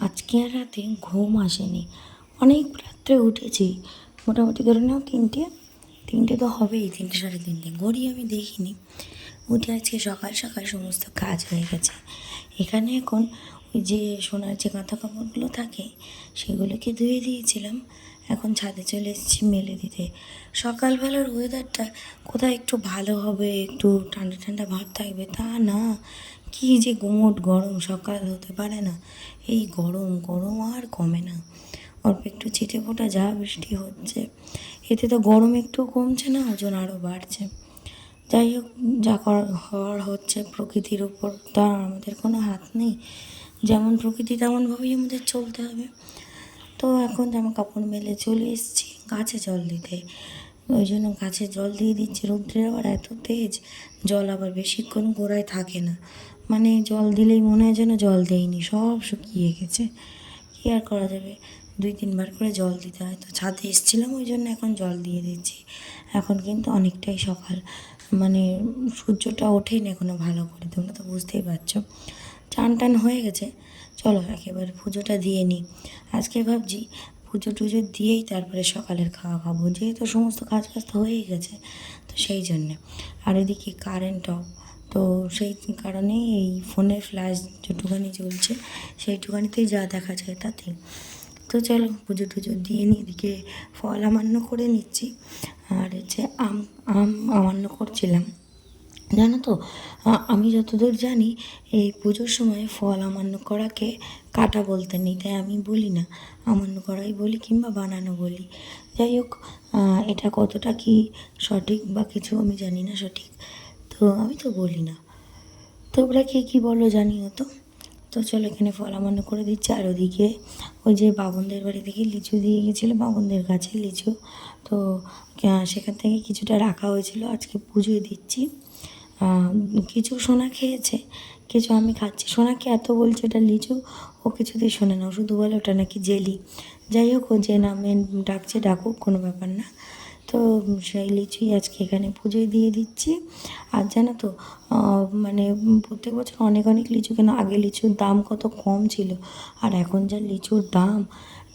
আজকে আর রাতে ঘুম আসেনি। অনেক রাত্রে উঠেছি। মোটামুটি ধরে নাও তিনটে। তিনটে তো হবেই, তিনটে সাড়ে তিনটে। ঘড়ি আমি দেখিনি। উঠে আজকে সকাল সকাল সমস্ত কাজ হয়ে গেছে। এখানে এখন ওই যে সোনার যে কাঁথা কাপড়গুলো থাকে, সেগুলোকে ধুয়ে দিয়েছিলাম। এখন ছাদে চলে এসেছি মেলে দিতে। সকালবেলার ওয়েদারটা কোথায় একটু ভালো হবে, একটু ঠান্ডা ঠান্ডা ভাব থাকবে তা না। কি যে গুমোট গরম সকাল হতে পারে না। এই গরম গরম আর কমে না। অল্প একটু ছিটে ফোটা যা বৃষ্টি হচ্ছে। এতে তো গরম একটু কমছে না, ওজন আরও বাড়ছে। যাই হোক, যা হওয়ার হচ্ছে প্রকৃতির উপর। তা আমাদের কোনো হাত নেই। যেমন প্রকৃতি, তেমনভাবেই আমাদের চলতে হবে। তো এখন জামা কাপড় মেলে চলে এসেছি গাছে জল দিতে। ওই জন্য গাছে জল দিয়ে দিচ্ছি। রৌদ্রের আবার এত তেজ, জল আবার বেশিক্ষণ গোড়ায় থাকে না। মানে জল দিলেই মনে হয় যেন জল দেয়নি, সব শুকিয়ে গেছে। কী আর করা যাবে? দুই তিনবার করে জল দিতে হয়। তো ছাদে এসেছিলাম, ওই জন্য এখন জল দিয়ে দিচ্ছি। এখন কিন্তু অনেকটাই সকাল। মানে সূর্যটা ওঠেনি এখনও ভালো করে, তোমরা তো বুঝতেই পারছ। চান টান হয়ে গেছে। চলো একেবারে পুজোটা দিয়ে নিই। আজকে ভাবছি পুজো টুজো দিয়েই তারপরে সকালের খাওয়া খাব। যেহেতু সমস্ত কাজ কাজ তো হয়েই গেছে, তো সেই জন্যে। আর এদিকে কারেন্ট অফ তো সেই কারণেই এই ফোনের ফ্ল্যাশ যেটুখানি চলছে, সেইটুখানিতেই যা দেখা যায় তাতেই তো চলো পুজো টুজো দিয়ে নিই, এদিকে ফল আমান্য করে নিচ্ছি। আর হচ্ছে আম আম আমান্য করছিলাম। জানো তো আমি যতদূর জানি এই পুজোর সময় ফল আমান্য করাকে কাটা বলতে নেই, তাই আমি বলি না। আমান্য করাই বলি কিংবা বানানো বলি। যাই হোক এটা কতটা কি সঠিক বা কিছু আমি জানি না সঠিক। তো আমি তো বলি না। তোমরা কে কী বলো জানিও তো। তো চলো এখানে ফল আমান্য করে দিচ্ছে। আর ওদিকে ওই যে বাবনদের বাড়ি থেকে লিচু দিয়ে গেছিল বাবনদের কাছে লিচু। তো সেখান থেকে কিছুটা রাখা হয়েছিল। আজকে পুজোয় দিচ্ছি। কিছু সোনা খেয়েছে, কিছু আমি খাচ্ছি। সোনাকে এত বলছে ওটা লিচু, ও কিছুতেই শোনে না। শুধু বলে ওটা নাকি জেলি। যাই হোক, ও যে নামে ডাকছে, ডাকুক, কোনো ব্যাপার না। তো সেই লিচুই আজকে এখানে পুজোয় দিয়ে দিচ্ছি। আর জানো তো মানে প্রত্যেক বছর অনেক অনেক লিচু কেন, আগে লিচুর দাম কত কম ছিল, আর এখন যা লিচুর দাম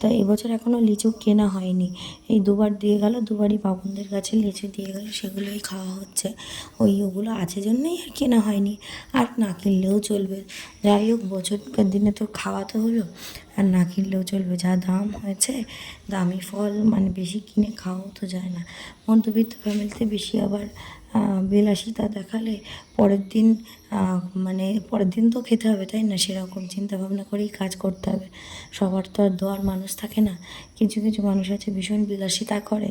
তা এবছর এখনও লিচু কেনা হয়নি। এই দুবার দিয়ে গেল, দুবারই বাবনদের কাছে লিচু দিয়ে গেল, সেগুলোই খাওয়া হচ্ছে। ওই ওগুলো আছে জন্যই আর কেনা হয়নি, আর না কিনলেও চলবে। যাই হোক, বছরকার দিনে তো খাওয়া তো হলো, আর না কিনলেও চলবে। যা দাম হয়েছে, দামি ফল মানে বেশি কিনে খাওয়াও তো যায় না। মধ্যবিত্ত ফ্যামিলিতে বেশি আবার বিলাসিতা দেখালে পরের দিন মানে পরের দিন তো খেতে হবে, তাই না? সেরকম চিন্তাভাবনা করেই কাজ করতে হবে। সবার তো আর দোয়ার মানুষ থাকে না। কিছু কিছু মানুষ আছে ভীষণ বিলাসিতা করে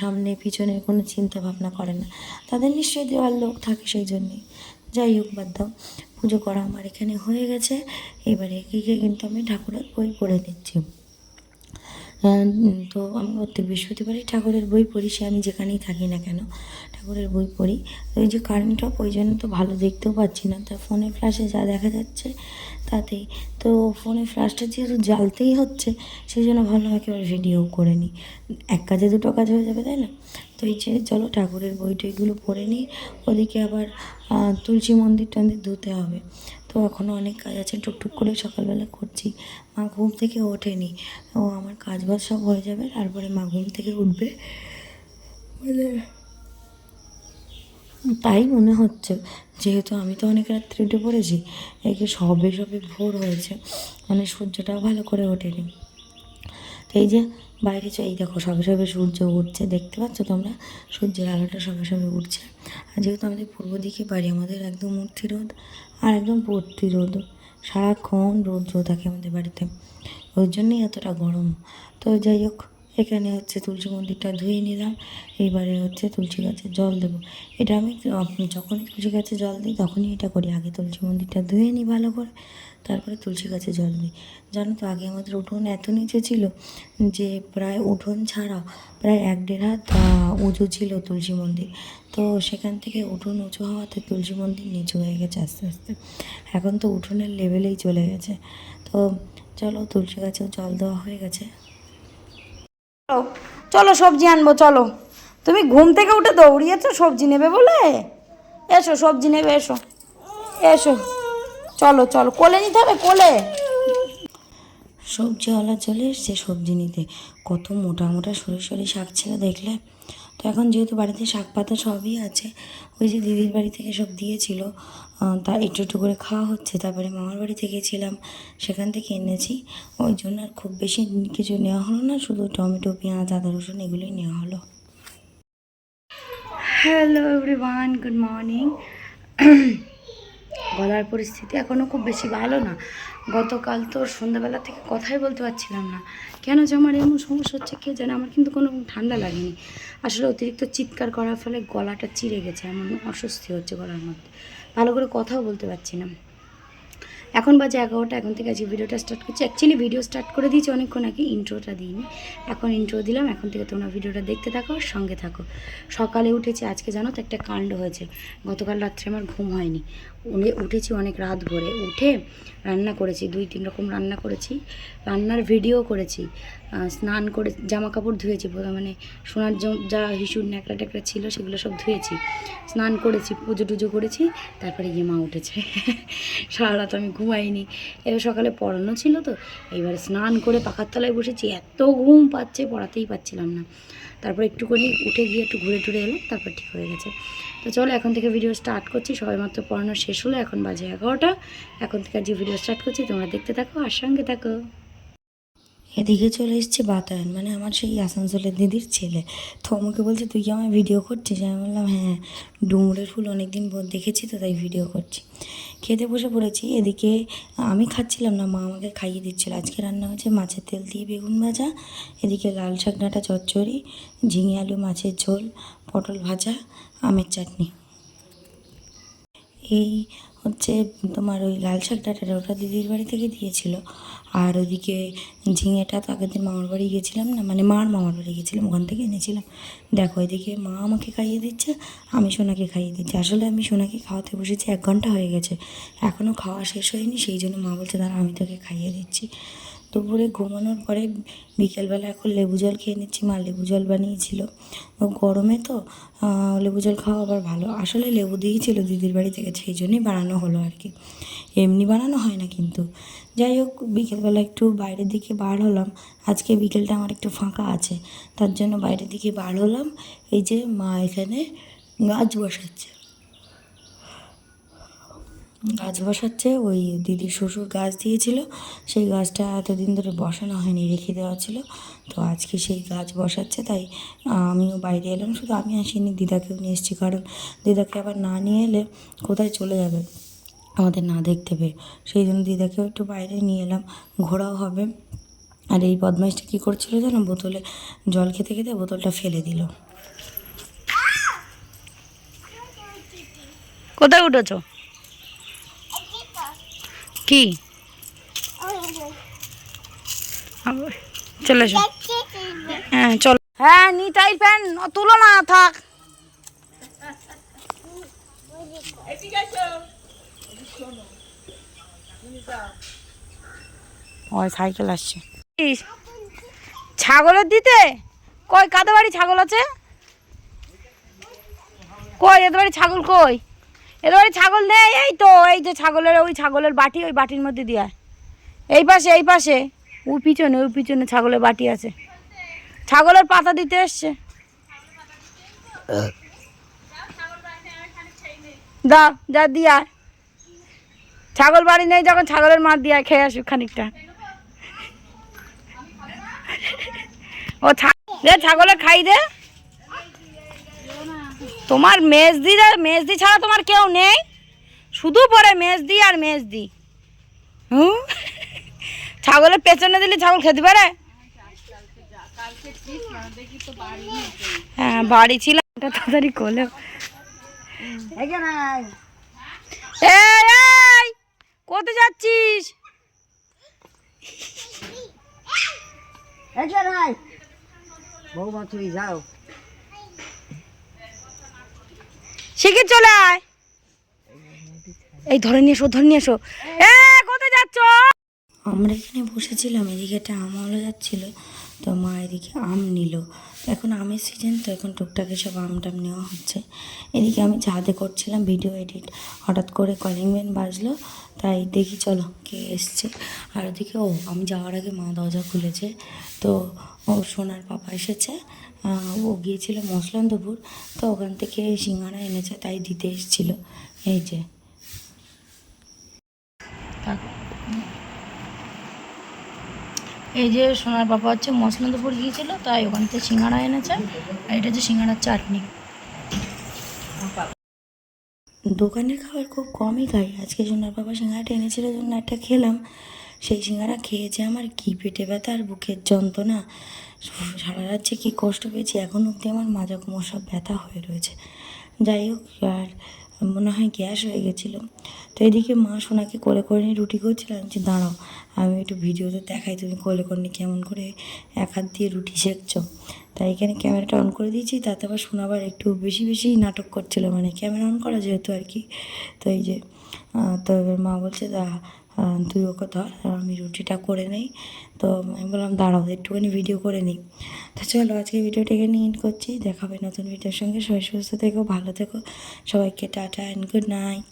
সামনে পিছনে কোনো চিন্তা ভাবনা করে না। তাদের নিশ্চয়ই দেওয়ার লোক থাকে সেই জন্যেই। যাই হোক, বাদ দাও। পুজো করা আমার এখানে হয়ে গেছে। এবারে একে কিন্তু আমি ঠাকুরের বই পড়ে নিচ্ছি। তো আমি প্রত্যেক বৃহস্পতিবারই ঠাকুরের বই পড়ি, সে আমি যেখানেই থাকি না কেন, ঠাকুরের বই পড়ি। ওই যে কারেন্ট অফ ওই জন্য তো ভালো দেখতেও পাচ্ছি না। তা ফোনে ফ্ল্যাশে যা দেখা যাচ্ছে, তাতেই। তো ফোনে ফ্ল্যাশটা যেহেতু জ্বালতেই হচ্ছে, সেই জন্য ভালো একেবারে ভিডিও করে নিই। এক কাজে দুটো কাজ হয়ে যাবে, তাই না? তো এই যে চলো ঠাকুরের বই টইগুলো পড়ে নিই, ওদিকে আবার তুলসী মন্দির টন্দির ধুতে হবে। তো এখনও অনেক কাজ আছে টুকটুক করে সকালবেলা করছি। মা ঘুম থেকে ওঠেনি। ও আমার কাজ বাজ সব হয়ে যাবে, তারপরে মা ঘুম থেকে উঠবে। মানে তাই মনে হচ্ছে, যেহেতু আমি তো অনেক রাত্রে উঠে পড়েছি, একে সবে সবে ভোর হয়েছে মানে সূর্যটাও ভালো করে ওঠেনি। তো এই যে বাইরে চাই দেখো সবে সবে সূর্য উঠছে, দেখতে পাচ্ছ তোমরা? সূর্যের আলোটা সবে সবে উঠছে। আর যেহেতু আমাদের পূর্ব দিকে বাড়ি, আমাদের একদম মূর্তি রোদ আর একদম ভর্তি রোদ। সারাক্ষণ রোদ থাকে আমাদের বাড়িতে। ওই জন্যই এতটা গরম। তো যাই হোক এখানে হচ্ছে তুলসী মন্দিরটা ধুয়ে নিলাম। এইবারে হচ্ছে তুলসী গাছে জল দেবো। এটা আমি যখনই তুলসী গাছে জল দিই, তখনই এটা করি। আগে তুলসী মন্দিরটা ধুয়ে নিই ভালো করে, তারপরে তুলসী গাছে জল দিই। জানো তো, আগে আমাদের উঠোন এত নিচে ছিল যে প্রায় উঠোন ছাড়া প্রায় এক দেড় হাত উঁচু ছিল তুলসী মন্দির। তো সেখান থেকে উঠোন উঁচু হওয়াতে তুলসী মন্দির নিচু হয়ে গেছে আস্তে আস্তে। এখন তো উঠোনের লেভেলেই চলে গেছে। তো চলো তুলসী গাছেও জল দেওয়া হয়ে গেছে। চলো সবজি আনব, চলো। তুমি ঘুম থেকে উঠে দৌড়িয়েছো, সবজি নেবে বলে? এসো, সবজি নেবে, এসো। এসো। চলো চলো, কোলে নিতে হবে, কোলে। সবজিওয়ালা চলে এসছে, সবজি নিতে। কত মোটা মোটা সরি সরি শাক ছিল, দেখলে? এখন যেহেতু বাড়িতে শাক পাতা সবই আছে, ওই যে দিদির বাড়ি থেকে সব দিয়েছিল তা একটু একটু করে খাওয়া হচ্ছে। তারপরে মামার বাড়ি থেকে ছিলাম সেখান থেকে এনেছি। ওই জন্য আর খুব বেশি কিছু নেওয়া হলো না, শুধু টমেটো, পেঁয়াজ, আদা, রসুন এগুলোই নেওয়া হলো। হ্যালো এভরিওয়ান গুড মর্নিং গলার পরিস্থিতি এখনও খুব বেশি ভালো না। গতকাল তো সন্ধ্যাবেলা থেকে কথাই বলতে পারছিলাম না। কেন যে আমার এমন সমস্যা হচ্ছে কে জানে, আমার কিন্তু কোনো ঠান্ডা লাগেনি। আসলে অতিরিক্ত চিৎকার করার ফলে গলাটা চিড়ে গেছে, এমন অস্বস্তি হচ্ছে গলার মধ্যে। ভালো করে কথাও বলতে পারছি না। এখন বাজে এগারোটা, এখন থেকে আজকে ভিডিওটা স্টার্ট করছি। অ্যাকচুয়ালি ভিডিও স্টার্ট করে দিয়েছি অনেকক্ষণ আগে ইন্ট্রোটা দিইনি। এখন ইন্ট্রো দিলাম, এখন থেকে তোমরা ভিডিওটা দেখতে থাকো সঙ্গে থাকো। সকালে উঠেছি, আজকে জানো তো একটা কাণ্ড হয়েছে। গতকাল রাত্রে আমার ঘুম হয়নি। উঠেছি অনেক রাত ভরে। উঠে রান্না করেছি, দুই তিন রকম রান্না করেছি। রান্নার ভিডিও করেছি স্নান করে জামা কাপড় ধুয়েছি মানে সোনার যা হিসুর ন্যাকড়া ট্যাকড়া ছিল সেগুলো সব ধুয়েছি। স্নান করেছি, পুজো টুজো করেছি, তারপরে গিয়ে মা উঠেছে। সারা রাত আমি ঘুমাইনি। এবার সকালে পড়ানো ছিল তো, এবারে স্নান করে পাখার তলায় বসেছি। এত ঘুম পাচ্ছে, পড়াতেই পাচ্ছিলাম না। তারপর একটুখানি উঠে গিয়ে একটু ঘুরে টুরে এলাম, তারপর ঠিক হয়ে গেছে। তো চলো, এখন থেকে ভিডিও স্টার্ট করছি। সবাই মাত্র পড়ানো শেষ হলো এখন বাজে এগারোটা। এখন থেকে যে ভিডিও স্টার্ট করছি, তোমরা দেখতে থাকো আর সঙ্গে থাকো। এদিকে চলে এসছে বাতায়ন মানে আমার সেই আসানসোলের দিদির ছেলে। তো আমাকে বলছে, তুই কি আমার ভিডিও করছিস? আমি বললাম হ্যাঁ ডুমুরের ফুল অনেক দিন পর দেখেছি তো, তাই ভিডিও করছি। খেতে বসে পড়েছি। এদিকে আমি খাচ্ছিলাম না, মা আমাকে খাইয়ে দিচ্ছিল। আজকে রান্না হয়েছে মাছের তেল দিয়ে বেগুন ভাজা, এদিকে লাল শাক ডাঁটা চচ্চড়ি, ঝিঙে আলু, মাছের ঝোল, পটল ভাজা, আমের চাটনি। এই হচ্ছে তোমার ওই লাল শাক ওটা দিদির বাড়ি থেকে দিয়েছিল। আর ওইদিকে ঝিঙেটা তো আগের দিন মামার বাড়ি গেছিলাম না মানে মার মামার বাড়ি গেছিলাম ওখান থেকে এনেছিলাম। দেখো এদিকে মা আমাকে খাইয়ে দিচ্ছে, আমি সোনাকে খাইয়ে দিচ্ছি। আসলে আমি সোনাকে খাওয়াতে বসেছি, এক ঘণ্টা হয়ে গেছে। এখনও খাওয়া শেষ হয়নি, সেই জন্য মা বলছে, দাঁড়া, আমি তোকে খাইয়ে দিচ্ছি। দুপুরে ঘুমানোর পরে বিকেলবেলা এখন লেবু জল খেয়ে নিচ্ছি, মা লেবু জল বানিয়েছিল। গরমে তো লেবু জল খাওয়া আবার ভালো। আসলে লেবু দিয়েছিল দিদির বাড়ি থেকে, সেই জন্যই বানানো হলো আর কি। এমনি বানানো হয় না কিন্তু। যাই হোক, বিকেলবেলা একটু বাইরের দিকে বার হলাম। আজকে বিকেলটা আমার একটু ফাঁকা আছে, তার জন্য বাইরের দিকে বার হলাম। এই যে মা এখানে গাছ বসাচ্ছে। গাছ বসাচ্ছে ওই দিদির শ্বশুর গাছ দিয়েছিল। সেই গাছটা এতদিন ধরে বসানো হয়নি, রেখে দেওয়া ছিল। তো আজকে সেই গাছ বসাচ্ছে, তাই আমিও বাইরে এলাম। শুধু আমি আসিনি, দিদাকেও নিয়ে এসেছি, কারণ দিদাকে আবার না নিয়ে এলে কোথায় চলে যাবে? আমাদের না দেখতে পেয়ে। সেই জন্য দিদাকেও একটু বাইরে নিয়ে এলাম, ঘোরাও হবে। আর এই বদমাইশটা কী করছিল জানো? বোতলে জল খেতে খেতে বোতলটা ফেলে দিল। কোথায় উঠেছো? কি? চলে এসো হ্যাঁ চলো। হ্যাঁ নিতাই প্যান তুলো না, থাক। ওই সাইকেল আসছে। ছাগলের দিতে? কই, কাদের বাড়ি ছাগল আছে? কই, এদের বাড়ি ছাগল কই? বাড়ি ছাগল নেই এই তো, এই যে ছাগলের, ওই ছাগলের বাটি, ওই বাটির মধ্যে দিয়া এই পাশে এই পাশে, ওই পিছনে ওই পিছনে ছাগলের বাটি আছে। ছাগলের পাতা দিতে এসছে। দাও, যা দিয়া ছাগল বাড়ি নেই, যখন ছাগলের মাঠ দিয়া খেয়ে আসুক খানিকটা। ও ছা- দে ছাগলে খাই দে। তোমার মেজদি মেজদি ছাড়া তোমার কেউ নেই? শুধু পরে মেজদি আর মেজদি। হুম? ছাগলের পেছনে দিলে ছাগল খেতে পারে? হ্যাঁ বাড়ি ছিল তাড়াতাড়ি এই কোথায় যাচ্ছিস? তুমি যাও। শিখে চলে আয়। এই ধরে নিয়ে এসো, ধরে নিয়ে এসো। এ, কোথায় যাচ্ছ? আমরা এখানে বসেছিলাম, এদিকে একটা আমলা যাচ্ছিল, তো মা এদিকে আম নিল। এখন আমের সিজন তো এখন টুকটাক সব আম টাম নেওয়া হচ্ছে। এদিকে আমি ছাদে করছিলাম ভিডিও এডিট হঠাৎ করে কলিং বেল বাজলো, তাই দেখি চলো কে এসছে। আর ওদিকে, ও, আমি যাওয়ার আগে মা দরজা খুলেছে, তো ও সোনার পাপা এসেছে ও গিয়েছিল মসলন্দপুর তো ওখান থেকে সিঙ্গারা এনেছে তাই দিতে এসেছিল। এই যে। এই যে সোনার বাবা হচ্ছে মসলন্দপুর গিয়েছিল তাই ওখান থেকে সিঙ্গাড়া এনেছে আর এটা হচ্ছে সিঙ্গারার চাটনি। দোকানের খাবার খুব কমই খাই। আজকে সোনার বাবা সিঙ্গারাটা এনেছিল জন্য একটা খেলাম। সেই সিঙ্গারা খেয়েছে আমার কি পেটে ব্যথা আর বুকের যন্ত্রণা। সারা রাত কী কষ্ট পেয়েছি, এখন অবধি আমার মাজা কোমর সব ব্যথা হয়ে রয়েছে। যাই হোক, আর মনে হয় গ্যাস হয়ে গেছিল। তো এদিকে মা সোনাকে কোলে করে নিয়ে রুটি করছিলাম যে দাঁড়াও, আমি একটু ভিডিওতে দেখাই তুমি কোলে করে কেমন করে এক হাত দিয়ে রুটি সেঁকছো। তাই এখানে ক্যামেরাটা অন করে দিয়েছি, তাতে আবার শোনাবার একটু বেশি বেশি নাটক করছিল। মানে ক্যামেরা অন করা যেহেতু আর কি। তো এই যে তো এবার মা বলছে দা তুই কথা ধর আমি রুটিটা করে নেই। তো আমি বললাম, দাঁড়াও, একটুখানি ভিডিও করে নিই। তো চলো আজকে ভিডিওটা এখানে ইন করছি। দেখাবে নতুন ভিডিওর সঙ্গে। সবাই সুস্থ থেকো, ভালো থেকো। সবাইকে টাটা অ্যান্ড গুড নাইট